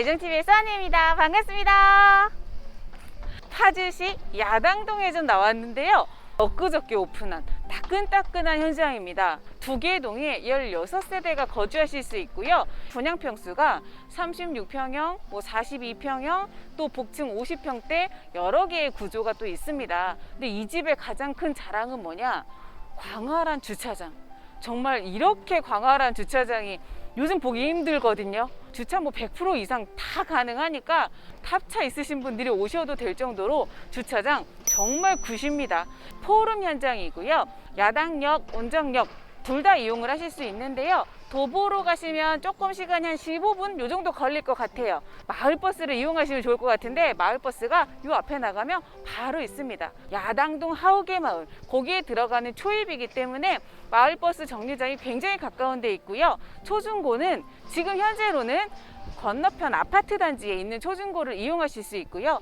매정TV의 써니입니다. 반갑습니다. 파주시 야당동에 좀 나왔는데요. 엊그저께 오픈한 따끈따끈한 현장입니다. 두 개의 동에 16세대가 거주하실 수 있고요. 분양 평수가 36평형, 뭐 42평형, 또 복층 50평대 여러 개의 구조가 또 있습니다. 근데 이 집의 가장 큰 자랑은 뭐냐? 광활한 주차장. 정말 이렇게 광활한 주차장이 요즘 보기 힘들거든요. 주차 뭐 100% 이상 다 가능하니까 탑차 있으신 분들이 오셔도 될 정도로 주차장 정말 굿입니다. 포rum 현장이고요. 야당역, 온정역 둘 다 이용을 하실 수 있는데요. 도보로 가시면 조금 시간이 한 15분 요 정도 걸릴 것 같아요. 마을버스를 이용하시면 좋을 것 같은데 마을버스가 요 앞에 나가면 바로 있습니다. 야당동 하우게 마을 거기에 들어가는 초입이기 때문에 마을버스 정류장이 굉장히 가까운 데 있고요. 초중고는 지금 현재로는 건너편 아파트 단지에 있는 초중고를 이용하실 수 있고요.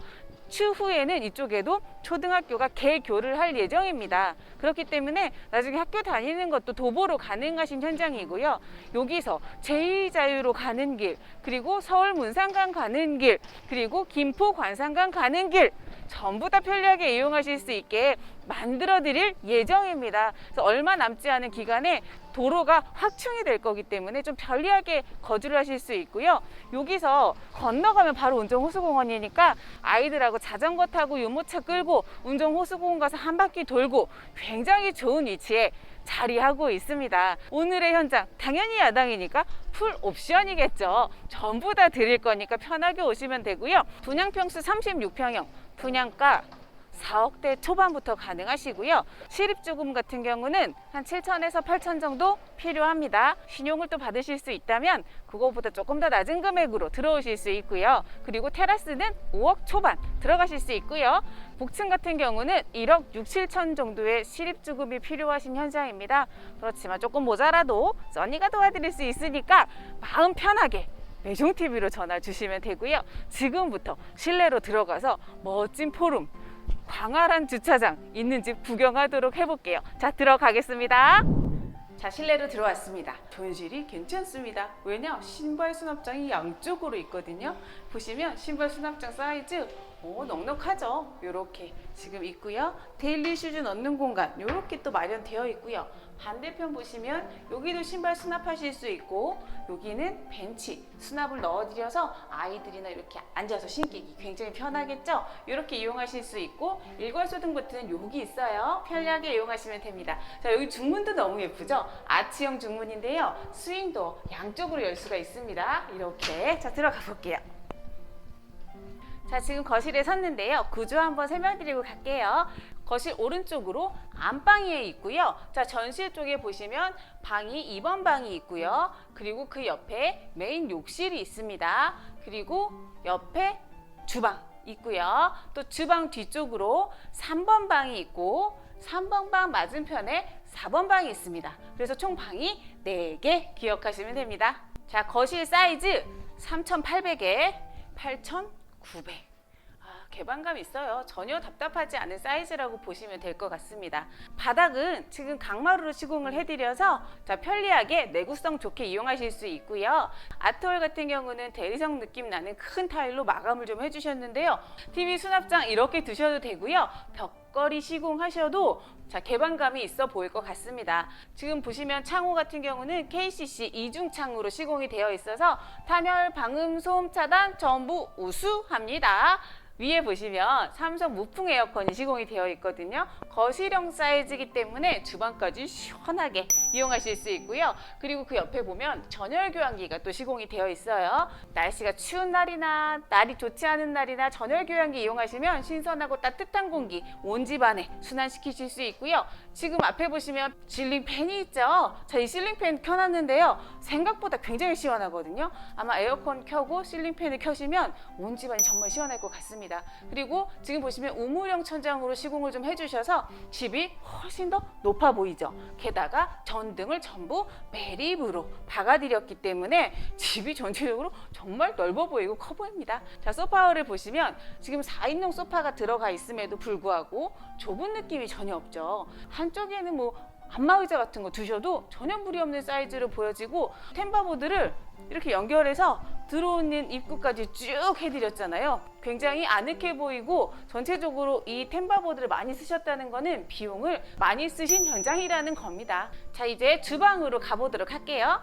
추후에는 이쪽에도 초등학교가 개교를 할 예정입니다. 그렇기 때문에 나중에 학교 다니는 것도 도보로 가능하신 현장이고요. 여기서 제2자유로 가는 길, 그리고 서울 문산강 가는 길, 그리고 김포 관산강 가는 길 전부 다 편리하게 이용하실 수 있게 만들어 드릴 예정입니다. 그래서 얼마 남지 않은 기간에 도로가 확충이 될 거기 때문에 좀 편리하게 거주를 하실 수 있고요. 여기서 건너가면 바로 운정 호수공원이니까 아이들하고 자전거 타고 유모차 끌고 운정 호수공원 가서 한 바퀴 돌고 굉장히 좋은 위치에 자리하고 있습니다. 오늘의 현장 당연히 야당이니까 풀 옵션이겠죠. 전부 다 드릴 거니까 편하게 오시면 되고요. 분양 평수 36평형 분양가 4억대 초반부터 가능하시고요. 실입주금 같은 경우는 한 7천에서 8천 정도 필요합니다. 신용을 또 받으실 수 있다면 그거보다 조금 더 낮은 금액으로 들어오실 수 있고요. 그리고 테라스는 5억 초반 들어가실 수 있고요. 복층 같은 경우는 1억 6, 7천 정도의 실입주금이 필요하신 현장입니다. 그렇지만 조금 모자라도 써니가 도와드릴 수 있으니까 마음 편하게 매종TV로 전화 주시면 되고요. 지금부터 실내로 들어가서 멋진 포rum, 광활한 주차장 있는 집 구경하도록 해볼게요. 자, 들어가겠습니다. 자, 실내로 들어왔습니다. 전실이 괜찮습니다. 왜냐? 신발 수납장이 양쪽으로 있거든요. 보시면 신발 수납장 사이즈 오, 넉넉하죠? 이렇게 지금 있고요. 데일리 슈즈 넣는 공간 이렇게 또 마련되어 있고요. 반대편 보시면 여기도 신발 수납하실 수 있고 여기는 벤치 수납을 넣어드려서 아이들이나 이렇게 앉아서 신기 굉장히 편하겠죠? 이렇게 이용하실 수 있고 일괄소등 버튼은 여기 있어요. 편리하게 이용하시면 됩니다. 자 여기 중문도 너무 예쁘죠? 아치형 중문인데요. 스윙도 양쪽으로 열 수가 있습니다. 이렇게 자 들어가 볼게요. 자, 지금 거실에 섰는데요. 구조 한번 설명드리고 갈게요. 거실 오른쪽으로 안방이 있고요. 자, 전실 쪽에 보시면 방이 2번 방이 있고요. 그리고 그 옆에 메인 욕실이 있습니다. 그리고 옆에 주방 있고요. 또 주방 뒤쪽으로 3번 방이 있고 3번 방 맞은편에 4번 방이 있습니다. 그래서 총 방이 4개 기억하시면 됩니다. 자, 거실 사이즈 3,800에 8,900. 아, 개방감 있어요. 전혀 답답하지 않은 사이즈라고 보시면 될 것 같습니다. 바닥은 지금 강마루로 시공을 해드려서 자, 편리하게 내구성 좋게 이용하실 수 있고요. 아트홀 같은 경우는 대리석 느낌 나는 큰 타일로 마감을 좀 해주셨는데요. TV 수납장 이렇게 두셔도 되고요. 벽걸이 시공하셔도 자, 개방감이 있어 보일 것 같습니다. 지금 보시면 창호 같은 경우는 KCC 이중 창으로 시공이 되어 있어서 탄열, 방음, 소음 차단 전부 우수합니다. 위에 보시면 삼성 무풍 에어컨이 시공이 되어 있거든요. 거실형 사이즈이기 때문에 주방까지 시원하게 이용하실 수 있고요. 그리고 그 옆에 보면 전열 교환기가 또 시공이 되어 있어요. 날씨가 추운 날이나 날이 좋지 않은 날이나 전열 교환기 이용하시면 신선하고 따뜻한 공기 온 집안에 순환시키실 수 있고요. 지금 앞에 보시면 실링 팬이 있죠. 자, 이 실링 팬 켜놨는데요. 생각보다 굉장히 시원하거든요. 아마 에어컨 켜고 실링 팬을 켜시면 온 집안이 정말 시원할 것 같습니다. 그리고 지금 보시면 우물형 천장으로 시공을 좀 해주셔서 집이 훨씬 더 높아 보이죠. 게다가 전등을 전부 매립으로 박아드렸기 때문에 집이 전체적으로 정말 넓어 보이고 커 보입니다. 자, 소파를 보시면 지금 4인용 소파가 들어가 있음에도 불구하고 좁은 느낌이 전혀 없죠. 한쪽에는 뭐 안마의자 같은 거 두셔도 전혀 무리 없는 사이즈로 보여지고 템바보드를 이렇게 연결해서 들어오는 입구까지 쭉 해드렸잖아요. 굉장히 아늑해 보이고 전체적으로 이 템바보드를 많이 쓰셨다는 거는 비용을 많이 쓰신 현장이라는 겁니다. 자 이제 주방으로 가보도록 할게요.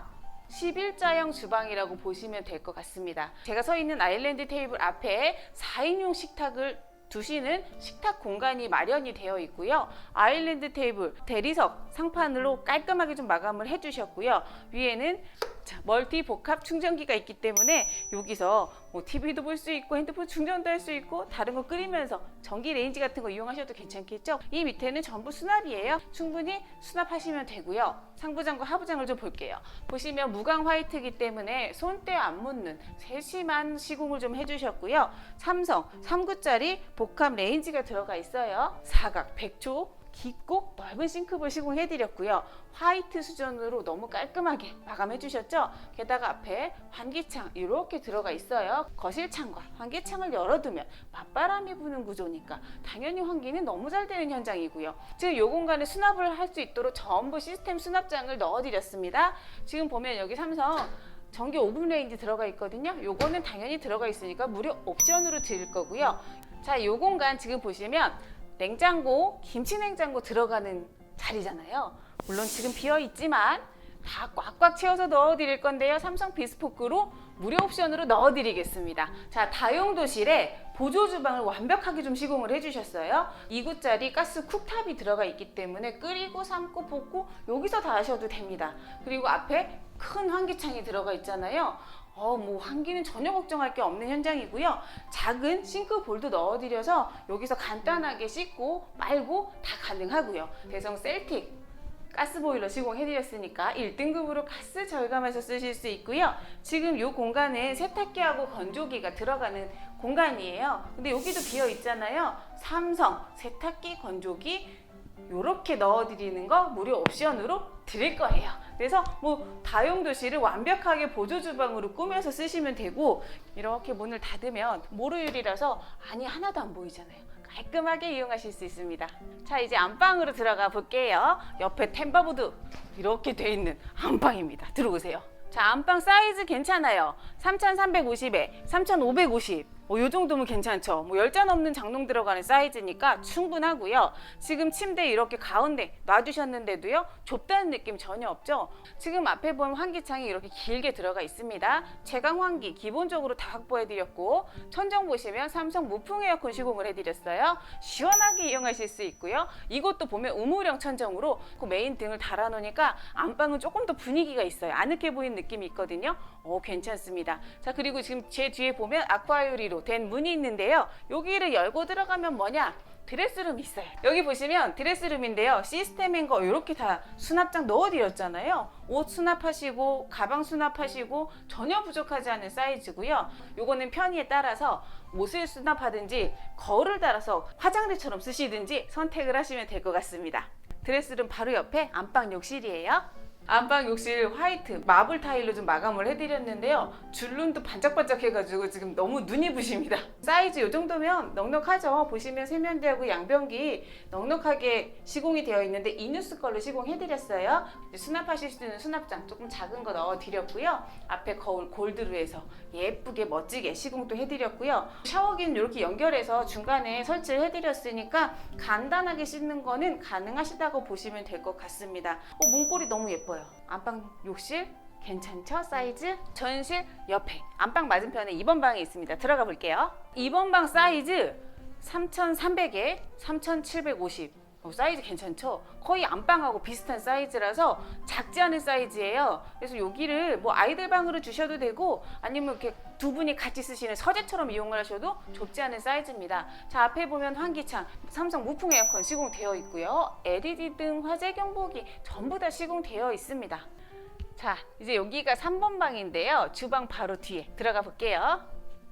11자형 주방이라고 보시면 될 것 같습니다. 제가 서 있는 아일랜드 테이블 앞에 4인용 식탁을 두시는 식탁 공간이 마련이 되어 있고요. 아일랜드 테이블, 대리석, 상판으로 깔끔하게 좀 마감을 해주셨고요. 위에는 자, 멀티 복합 충전기가 있기 때문에 여기서 뭐 TV도 볼 수 있고 핸드폰 충전도 할 수 있고 다른 거 끓이면서 전기 레인지 같은 거 이용하셔도 괜찮겠죠? 이 밑에는 전부 수납이에요. 충분히 수납하시면 되고요. 상부장과 하부장을 좀 볼게요. 보시면 무광 화이트이기 때문에 손때 안 묻는 세심한 시공을 좀 해주셨고요. 삼성 3구짜리 복합 레인지가 들어가 있어요. 사각 100초 깊고 넓은 싱크볼 시공해드렸고요. 화이트 수전으로 너무 깔끔하게 마감해주셨죠? 게다가 앞에 환기창 이렇게 들어가 있어요. 거실창과 환기창을 열어두면 맞바람이 부는 구조니까 당연히 환기는 너무 잘 되는 현장이고요. 지금 이 공간에 수납을 할 수 있도록 전부 시스템 수납장을 넣어드렸습니다. 지금 보면 여기 삼성 전기 오븐 레인지 들어가 있거든요. 요거는 당연히 들어가 있으니까 무료 옵션으로 드릴 거고요. 자, 요 공간 지금 보시면 냉장고, 김치 냉장고 들어가는 자리잖아요. 물론 지금 비어 있지만 다 꽉꽉 채워서 넣어 드릴 건데요. 삼성 비스포크로 무료 옵션으로 넣어 드리겠습니다. 자, 다용도실에 보조 주방을 완벽하게 좀 시공을 해 주셨어요. 2구짜리 가스 쿡탑이 들어가 있기 때문에 끓이고 삶고 볶고 여기서 다 하셔도 됩니다. 그리고 앞에 큰 환기창이 들어가 있잖아요. 어, 뭐 환기는 전혀 걱정할 게 없는 현장이고요. 작은 싱크볼도 넣어드려서 여기서 간단하게 씻고 말고 다 가능하고요. 대성 셀틱 가스보일러 시공해드렸으니까 1등급으로 가스 절감해서 쓰실 수 있고요. 지금 이 공간에 세탁기하고 건조기가 들어가는 공간이에요. 근데 여기도 비어 있잖아요. 삼성 세탁기, 건조기 이렇게 넣어드리는 거 무료 옵션으로 드릴 거예요. 그래서 뭐 다용도실을 완벽하게 보조 주방으로 꾸며서 쓰시면 되고 이렇게 문을 닫으면 모루유리라서 안이 하나도 안 보이잖아요. 깔끔하게 이용하실 수 있습니다. 자 이제 안방으로 들어가 볼게요. 옆에 템바보드 이렇게 돼 있는 안방입니다. 들어오세요. 자 안방 사이즈 괜찮아요. 3,350에 3,550. 뭐, 요 정도면 괜찮죠. 뭐, 열잔 없는 장롱 들어가는 사이즈니까 충분하고요. 지금 침대 이렇게 가운데 놔주셨는데도요, 좁다는 느낌 전혀 없죠. 지금 앞에 보면 환기창이 이렇게 길게 들어가 있습니다. 채광 환기 기본적으로 다 확보해드렸고, 천정 보시면 삼성 무풍 에어컨 시공을 해드렸어요. 시원하게 이용하실 수 있고요. 이것도 보면 우물형 천정으로 그 메인 등을 달아놓으니까 안방은 조금 더 분위기가 있어요. 아늑해 보이는 느낌이 있거든요. 어, 괜찮습니다. 자, 그리고 지금 제 뒤에 보면 아쿠아유리로 된 문이 있는데요. 여기를 열고 들어가면 뭐냐? 드레스룸이 있어요. 여기 보시면 드레스룸인데요. 시스템인 거 이렇게 다 수납장 넣어드렸잖아요. 옷 수납하시고 가방 수납하시고 전혀 부족하지 않은 사이즈고요. 요거는 편의에 따라서 옷을 수납하든지 거울을 달아서 화장대처럼 쓰시든지 선택을 하시면 될 것 같습니다. 드레스룸 바로 옆에 안방 욕실이에요. 안방 욕실 화이트 마블 타일로 좀 마감을 해드렸는데요. 줄눈도 반짝반짝 해가지고 지금 너무 눈이 부십니다. 사이즈 이 정도면 넉넉하죠. 보시면 세면대하고 양변기 넉넉하게 시공이 되어 있는데 이누스 걸로 시공해드렸어요. 수납하실 수 있는 수납장 조금 작은 거 넣어드렸고요. 앞에 거울 골드로 해서 예쁘게 멋지게 시공도 해드렸고요. 샤워기는 이렇게 연결해서 중간에 설치를 해드렸으니까 간단하게 씻는 거는 가능하시다고 보시면 될 것 같습니다. 어, 문고리 너무 예뻐요. 안방 욕실 괜찮죠? 사이즈? 전실 옆에 안방 맞은편에 2번 방이 있습니다. 들어가 볼게요. 2번 방 사이즈 3,300에 3,750. 어, 사이즈 괜찮죠? 거의 안방하고 비슷한 사이즈라서 작지 않은 사이즈예요. 그래서 여기를 뭐 아이들 방으로 주셔도 되고 아니면 이렇게 두 분이 같이 쓰시는 서재처럼 이용을 하셔도 좁지 않은 사이즈입니다. 자 앞에 보면 환기창 삼성 무풍 에어컨 시공되어 있고요. LED 등 화재 경보기 전부 다 시공되어 있습니다. 자 이제 여기가 3번 방인데요. 주방 바로 뒤에 들어가 볼게요.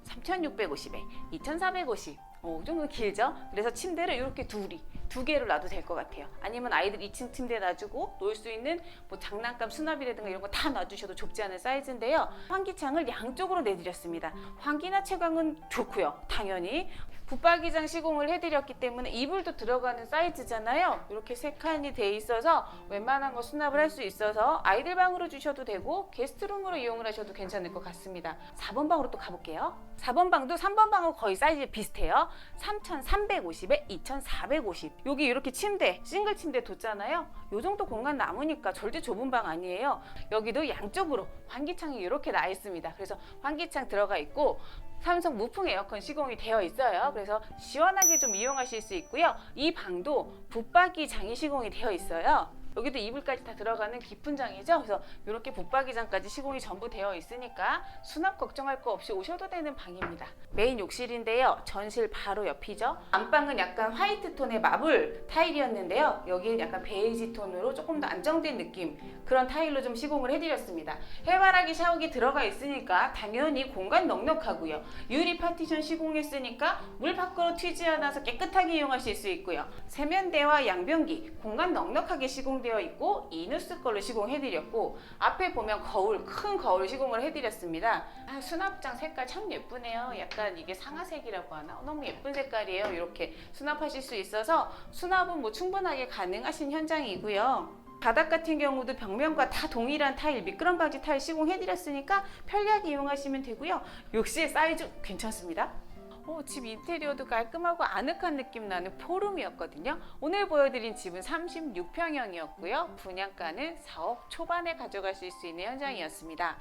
3,650에 2,450. 어, 이 정도 길죠? 그래서 침대를 이렇게 둘이 두 개를 놔도 될 것 같아요. 아니면 아이들 2층 침대 놔주고 놓을 수 있는 뭐 장난감 수납이라든가 이런 거 다 놔주셔도 좁지 않은 사이즈인데요. 환기창을 양쪽으로 내드렸습니다. 환기나 채광은 좋고요. 당연히 붙박이장 시공을 해드렸기 때문에 이불도 들어가는 사이즈잖아요. 이렇게 세 칸이 돼 있어서 웬만한 거 수납을 할 수 있어서 아이들 방으로 주셔도 되고 게스트룸으로 이용을 하셔도 괜찮을 것 같습니다. 4번 방으로 또 가볼게요. 4번 방도 3번 방하고 거의 사이즈 비슷해요. 3,350에 2,450. 여기 이렇게 침대, 싱글 침대 뒀잖아요. 요 정도 공간 남으니까 절대 좁은 방 아니에요. 여기도 양쪽으로 환기창이 이렇게 나 있습니다. 그래서 환기창 들어가 있고 삼성 무풍 에어컨 시공이 되어 있어요. 그래서 시원하게 좀 이용하실 수 있고요. 이 방도 붙박이 장이 시공이 되어 있어요. 여기도 이불까지 다 들어가는 깊은 장이죠. 그래서 이렇게 붙박이장까지 시공이 전부 되어 있으니까 수납 걱정할 거 없이 오셔도 되는 방입니다. 메인 욕실인데요. 전실 바로 옆이죠. 안방은 약간 화이트 톤의 마블 타일이었는데요. 여기는 약간 베이지 톤으로 조금 더 안정된 느낌 그런 타일로 좀 시공을 해드렸습니다. 해바라기 샤워기 들어가 있으니까 당연히 공간 넉넉하고요. 유리 파티션 시공했으니까 물 밖으로 튀지 않아서 깨끗하게 이용하실 수 있고요. 세면대와 양변기 공간 넉넉하게 시공 되어 있고 이누스 걸로 시공해드렸고 앞에 보면 거울 큰 거울 시공을 해드렸습니다. 아, 수납장 색깔 참 예쁘네요. 약간 이게 상아색이라고 하나 너무 예쁜 색깔이에요. 이렇게 수납하실 수 있어서 수납은 뭐 충분하게 가능하신 현장이고요. 바닥 같은 경우도 벽면과 다 동일한 타일, 미끄럼 방지 타일 시공해드렸으니까 편리하게 이용하시면 되고요. 욕실 사이즈 괜찮습니다. 어, 집 인테리어도 깔끔하고 아늑한 느낌 나는 포룸이었거든요. 오늘 보여드린 집은 36평형이었고요. 분양가는 4억 초반에 가져가실 수 있는 현장이었습니다.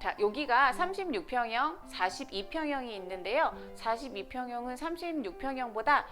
자, 여기가 36평형, 42평형이 있는데요. 42평형은 36평형보다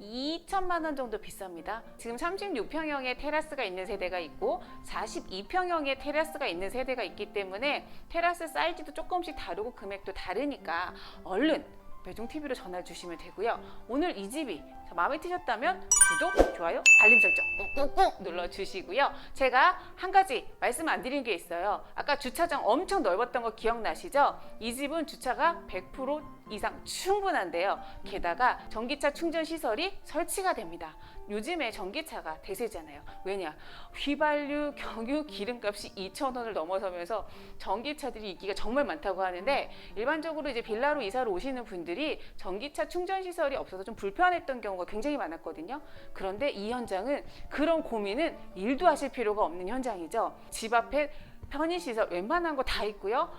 2천만 원 정도 비쌉니다. 지금 36평형의 테라스가 있는 세대가 있고 42평형의 테라스가 있는 세대가 있기 때문에 테라스 사이즈도 조금씩 다르고 금액도 다르니까 얼른 매종 TV로 전화 주시면 되고요. 오늘 이 집이 마음에 드셨다면 구독, 좋아요, 알림 설정 꾹꾹꾹 눌러주시고요. 제가 한 가지 말씀 안 드린 게 있어요. 아까 주차장 엄청 넓었던 거 기억나시죠? 이 집은 주차가 100% 이상 충분한데요. 게다가 전기차 충전 시설이 설치가 됩니다. 요즘에 전기차가 대세잖아요. 왜냐? 휘발유, 경유, 기름값이 2,000원을 넘어서면서 전기차들이 인기가 정말 많다고 하는데 일반적으로 이제 빌라로 이사를 오시는 분들이 전기차 충전 시설이 없어서 좀 불편했던 경우가 굉장히 많았거든요. 그런데 이 현장은 그런 고민은 일도 하실 필요가 없는 현장이죠. 집 앞에 편의시설 웬만한 거 다 있고요.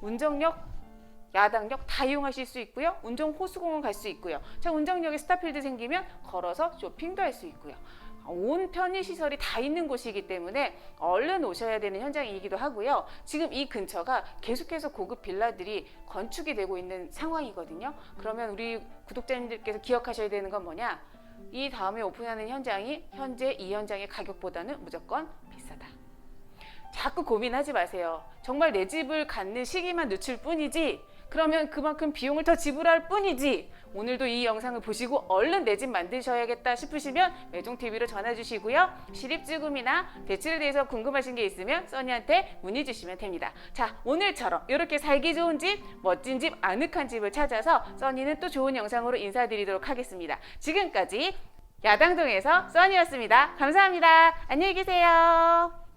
운정역 야당역 다 이용하실 수 있고요. 운정 호수공원 갈 수 있고요. 자, 운정역에 스타필드 생기면 걸어서 쇼핑도 할 수 있고요. 온 편의 시설이 다 있는 곳이기 때문에 얼른 오셔야 되는 현장이기도 하고요. 지금 이 근처가 계속해서 고급 빌라들이 건축이 되고 있는 상황이거든요. 그러면 우리 구독자님들께서 기억하셔야 되는 건 뭐냐? 이 다음에 오픈하는 현장이 현재 이 현장의 가격보다는 무조건 비싸다. 자꾸 고민하지 마세요. 정말 내 집을 갖는 시기만 늦출 뿐이지. 그러면 그만큼 비용을 더 지불할 뿐이지. 오늘도 이 영상을 보시고 얼른 내 집 만드셔야겠다 싶으시면 매종TV로 전화 주시고요. 실입주금이나 대출에 대해서 궁금하신 게 있으면 써니한테 문의 주시면 됩니다. 자, 오늘처럼 이렇게 살기 좋은 집, 멋진 집, 아늑한 집을 찾아서 써니는 또 좋은 영상으로 인사드리도록 하겠습니다. 지금까지 야당동에서 써니였습니다. 감사합니다. 안녕히 계세요.